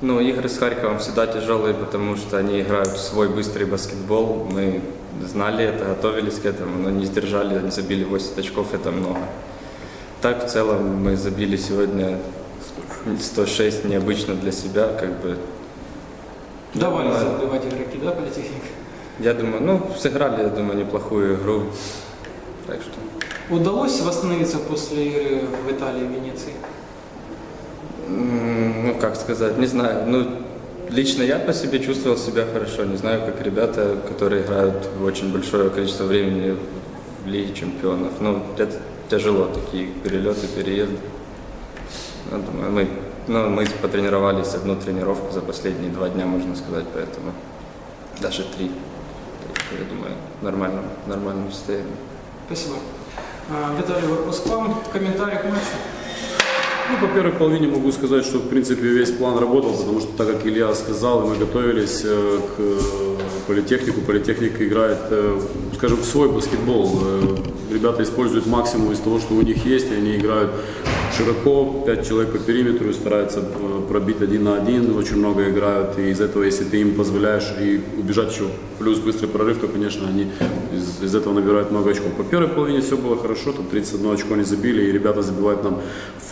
Ну, игры с Харьковом всегда тяжелые, потому что они играют в свой быстрый баскетбол. Мы знали это, готовились к этому, но не сдержали, они забили 8 очков, это много. Так, в целом, мы забили сегодня 106, необычно для себя, как бы. Давали Да. забивать игроки, да, политехника? Я думаю, ну, сыграли, я думаю, неплохую игру. Так что, Удалось восстановиться после игры в Италии и Венеции? Ну, как сказать, не знаю. Ну, лично я по себе чувствовал себя хорошо. Не знаю, как ребята, которые играют в очень большое количество времени в Лиге чемпионов. Ну, это тяжело, такие перелеты, переезды. Ну, думаю, мы, ну, мы потренировались одну тренировку за последние два дня, можно сказать, поэтому даже три. Я думаю, нормально, нормальном состоянии. Спасибо. А, Виталий, вопрос к вам. Комментарий к матчу? Ну, по первой половине могу сказать, что в принципе весь план работал, потому что так как Илья сказал, и мы готовились э, к э, политехнику, политехника играет, э, скажем, в свой баскетбол. Ребята используют максимум из того, что у них есть, и они играют широко, пять человек по периметру стараются пробить один на один, очень много играют, и из этого, если ты им позволяешь и убежать еще плюс быстрый прорыв, то, конечно, они из, из этого набирают много очков. По первой половине все было хорошо, там 31 очко не забили, и ребята забивают нам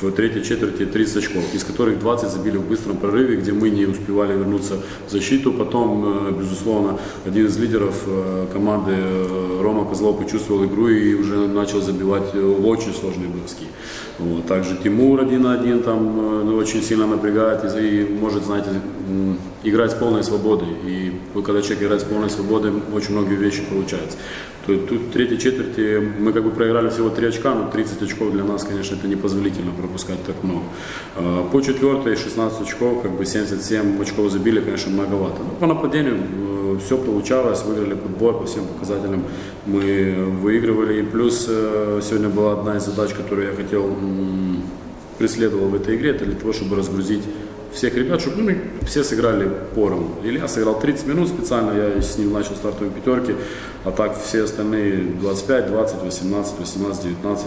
в третьей четверти 30 очков, из которых 20 забили в быстром прорыве, где мы не успевали вернуться в защиту. Потом, э, безусловно, один из лидеров э, команды э, Рома Козлов почувствовал игру и уже начал забивать очень сложные броски. Вот. Также Тимур один на один там очень сильно напрягает и, и может, знаете, играть с полной свободой. И когда человек играет с полной свободой, очень многие вещи получаются. То есть тут в третьей четверти мы как бы проиграли всего 3 очка, но 30 очков для нас, конечно, это непозволительно пропускать так много. А, По четвертой 16 очков, как бы 77 очков забили, конечно, многовато. Но по нападению все получалось, выиграли подбор по всем показателям. Мы выигрывали. И плюс э, сегодня была одна из задач, которую я хотел преследовал в этой игре, это для того, чтобы разгрузить всех ребят, чтобы ну, все сыграли поровну. Илья сыграл 30 минут специально, я с ним начал стартовые пятерки, а так все остальные 25, 20, 18, 18, 19,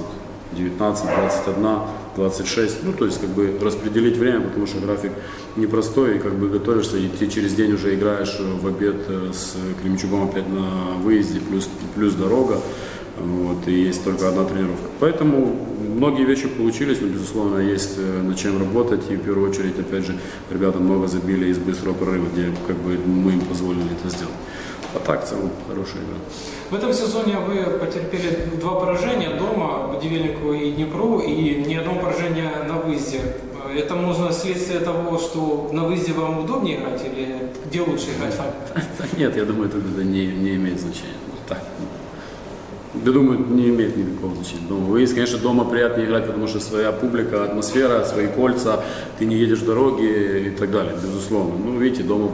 19, 21, 26. Ну, то есть, как бы распределить время, потому что график непростой, и как бы готовишься, и ты через день уже играешь в обед э, с Кременчугом опять на выезде, плюс, плюс дорога. Вот, и есть только одна тренировка. Поэтому многие вещи получились, но, безусловно, есть э, над чем работать. И в первую очередь, опять же, ребята много забили из быстрого прорыва, где как бы мы им позволили это сделать. А так, в целом, хорошая игра. В этом сезоне вы потерпели два поражения дома, Будивельнику и Днепру, и ни одно поражение на выезде. Это можно следствие того, что на выезде вам удобнее играть или где лучше играть Нет, я думаю, это, это не, не имеет значения. Вот так. Я думаю, не имеет никакого значения. Дома выезд, конечно, дома приятнее играть, потому что своя публика, атмосфера, свои кольца, ты не едешь дороги и так далее, безусловно. Ну, видите, дома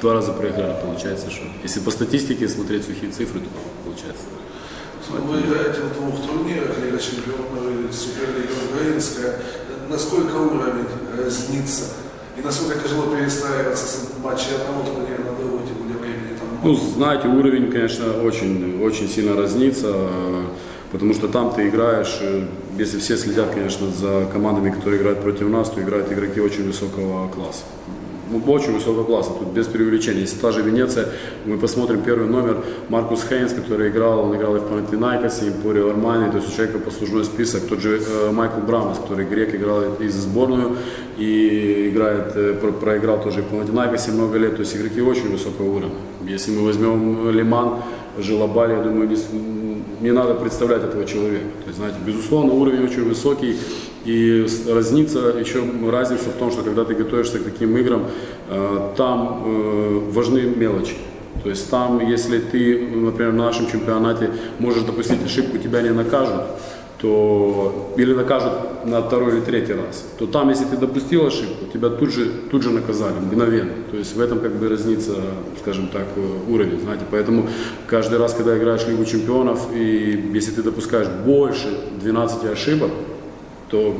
два раза проиграли, получается, что если по статистике смотреть сухие цифры, то получается. Вы играете в двух турнирах, Лига Чемпионов и Суперлига Украинская. Насколько уровень разнится? И насколько тяжело перестраиваться с матча одного турнира на другой, Ну, знаете, уровень, конечно, очень, очень сильно разнится, потому что там ты играешь, э, если все следят, конечно, за командами, которые играют против нас, то играют игроки очень высокого класса. Ну, очень высокого класса, тут без преувеличения. Если та же Венеция, мы посмотрим первый номер, Маркус Хейнс, который играл, он играл и в Панатинайкосе, и в Порио Армани, то есть у человека послужной список. Тот же э, Майкл Брамос, который грек, играл и за сборную и играет, э, про- проиграл тоже и в Панатинайкосе много лет, то есть игроки очень высокого уровня. Если мы возьмем Лиман, Жилабаль, я думаю, не, надо представлять этого человека. То есть, знаете, безусловно, уровень очень высокий, и разница, еще разница в том, что когда ты готовишься к таким играм, э, там э, важны мелочи. То есть там, если ты, например, в нашем чемпионате можешь допустить ошибку, тебя не накажут, то или накажут на второй или третий раз, то там, если ты допустил ошибку, тебя тут же, тут же наказали, мгновенно. То есть в этом как бы разница, скажем так, э, уровень, знаете. Поэтому каждый раз, когда играешь Лигу чемпионов, и если ты допускаешь больше 12 ошибок, то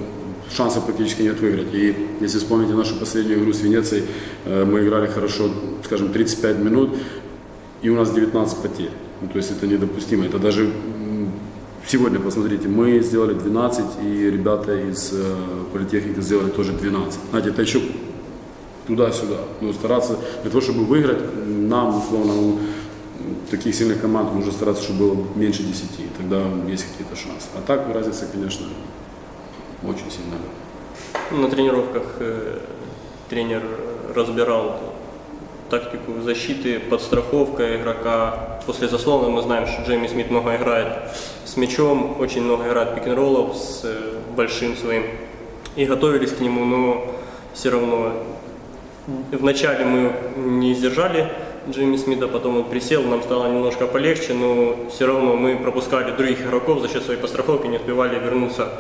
шансов практически нет выиграть. И если вспомните нашу последнюю игру с Венецией, э, мы играли хорошо, скажем, 35 минут, и у нас 19 потерь. Ну, то есть это недопустимо. Это даже сегодня, посмотрите, мы сделали 12, и ребята из э, политехники сделали тоже 12. Знаете, это еще туда-сюда. Ну, стараться для того, чтобы выиграть, нам, условно, у таких сильных команд нужно стараться, чтобы было меньше 10. Тогда есть какие-то шансы. А так разница, конечно, очень сильная. На тренировках э, тренер разбирал тактику защиты, подстраховка игрока. После заслона мы знаем, что Джейми Смит много играет с мячом, очень много играет пик-н-роллов с э, большим своим. И готовились к нему, но все равно вначале мы не сдержали Джейми Смита, потом он присел, нам стало немножко полегче, но все равно мы пропускали других игроков за счет своей подстраховки, не успевали вернуться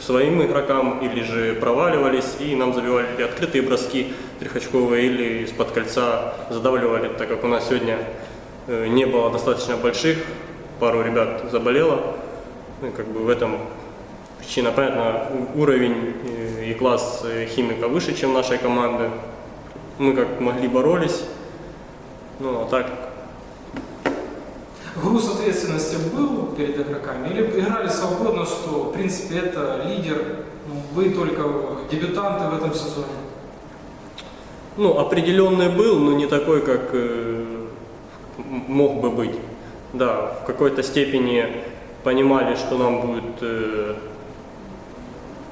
своим игрокам или же проваливались, и нам забивали открытые броски трехочковые, или из-под кольца задавливали, так как у нас сегодня э, не было достаточно больших, пару ребят заболело, ну, как бы в этом причина, понятно, уровень э, и класс э, химика выше, чем нашей команды, мы как могли боролись, ну а так. Груз ответственности был перед игроками или играли свободно, что в принципе это лидер, вы только дебютанты в этом сезоне? Ну, определенный был, но не такой, как э, мог бы быть. Да, в какой-то степени понимали, что нам будет э,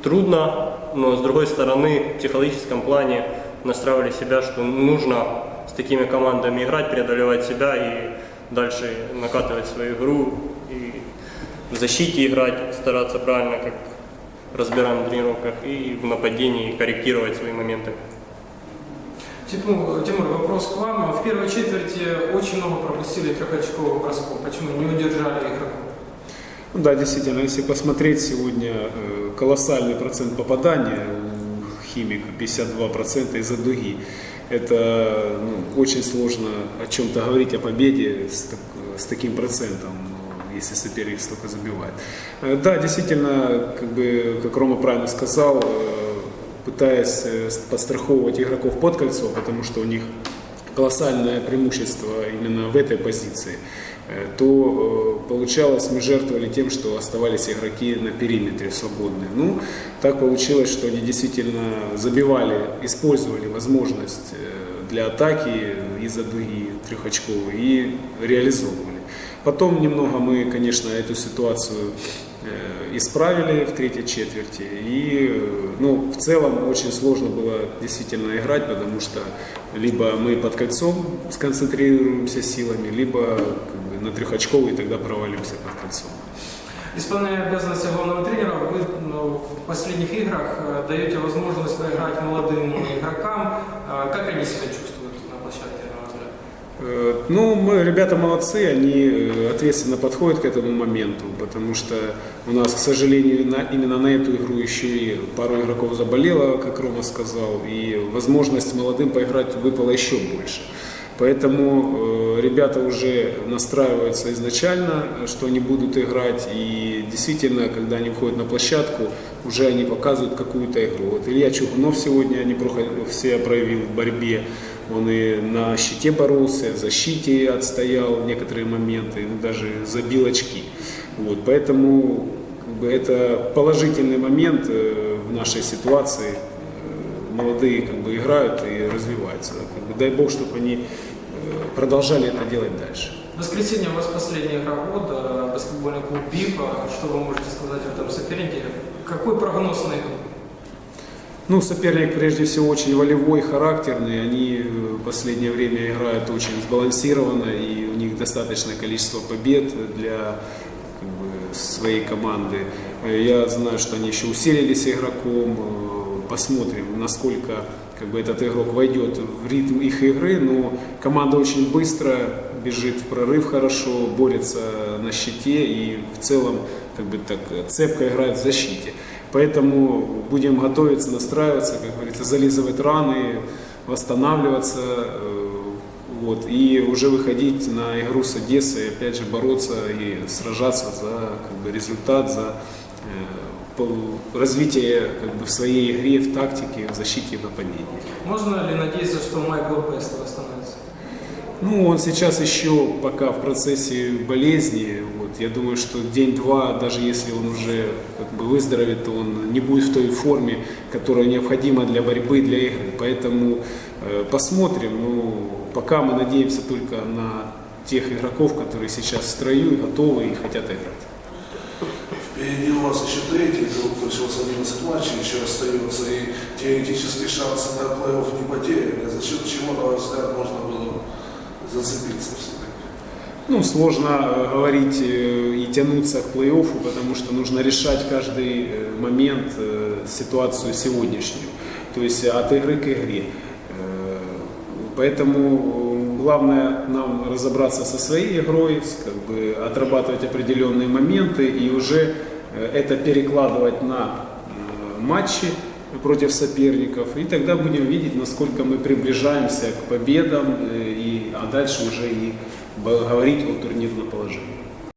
трудно, но с другой стороны, в психологическом плане настраивали себя, что нужно с такими командами играть, преодолевать себя и дальше накатывать свою игру и в защите играть, стараться правильно, как разбираем на тренировках, и в нападении корректировать свои моменты. Тимур, Тимур, вопрос к вам. В первой четверти очень много пропустили трехочковых бросков. Почему не удержали игроков? Ну да, действительно, если посмотреть сегодня э, колоссальный процент попадания у химика, 52% из-за дуги. Это ну, очень сложно о чем-то говорить, о победе с, так- с таким процентом, если соперник столько забивает. Э, Да, действительно, как бы, как Рома правильно сказал, э, пытаясь э, подстраховывать игроков под кольцо, потому что у них колоссальное преимущество именно в этой позиции, то получалось, мы жертвовали тем, что оставались игроки на периметре свободные. Ну, так получилось, что они действительно забивали, использовали возможность для атаки из-за дуги трехочковой и реализовывали. Потом немного мы, конечно, эту ситуацию э, исправили в третьей четверти. И э, ну, в целом очень сложно было действительно играть, потому что либо мы под кольцом сконцентрируемся силами, либо как бы, на трехочковый, тогда провалимся под кольцом. Исполняя обязанности главного тренера, вы ну, в последних играх э, даете возможность поиграть молодым игрокам. Э, Как они себя чувствуют на площадке, на ваш взгляд? Э, Ну, мы, ребята молодцы, они э, ответственно подходят к этому моменту, потому что у нас, к сожалению, на- именно на эту игру еще и пару игроков заболело, как Рома сказал, и возможность молодым поиграть выпала еще больше. Поэтому э, ребята уже настраиваются изначально, что они будут играть, и действительно, когда они выходят на площадку, уже они показывают какую-то игру. Вот Илья Чугунов сегодня неплохо себя проявил в борьбе, он и на щите боролся, в защите отстоял некоторые моменты, ну, даже забил очки. Вот, поэтому как бы, это положительный момент э, в нашей ситуации. Молодые как бы, играют и развиваются. Как бы, дай бог, чтобы они продолжали это делать дальше. В воскресенье у вас последняя игра года, баскетбольный клуб БИФа. Что вы можете сказать об этом сопернике? Какой прогноз на игру? Ну, соперник прежде всего очень волевой, характерный. Они э, в последнее время играют очень сбалансированно, и у них достаточное количество побед для как бы, своей команды. Э, Я знаю, что они еще усилились игроком. Э, Посмотрим, насколько как бы, этот игрок войдет в ритм их игры. Но команда очень быстро бежит в прорыв хорошо, борется на щите и в целом как бы так цепко играет в защите. Поэтому будем готовиться, настраиваться, как говорится, зализывать раны, восстанавливаться, э, вот, и уже выходить на игру с Одессой, опять же бороться и сражаться за как бы, результат, за э, развитие как бы, в своей игре, в тактике, в защите и нападении. Можно ли надеяться, что Майкл Бест восстановится? Ну, он сейчас еще пока в процессе болезни, вот, Вот, я думаю, что день-два, даже если он уже как бы выздоровеет, то он не будет в той форме, которая необходима для борьбы, для игры. Поэтому э, посмотрим. Ну, пока мы надеемся только на тех игроков, которые сейчас в строю, и готовы и хотят играть. Впереди у вас еще третий круг, то есть у вас 11 матчей еще остается, и теоретически шансы на плей-офф не потеряны. За счет чего, на ваш взгляд, можно было зацепиться все-таки? Ну, сложно э, говорить э, и тянуться к плей-оффу, потому что нужно решать каждый э, момент, ситуацию сегодняшнюю. То есть от игры к игре. Поэтому главное нам разобраться со своей игрой, как бы отрабатывать определенные моменты и уже это перекладывать на э, матчи против соперников. И тогда будем видеть, насколько мы приближаемся к победам, э, и, а дальше уже и говорить о турнирном положении.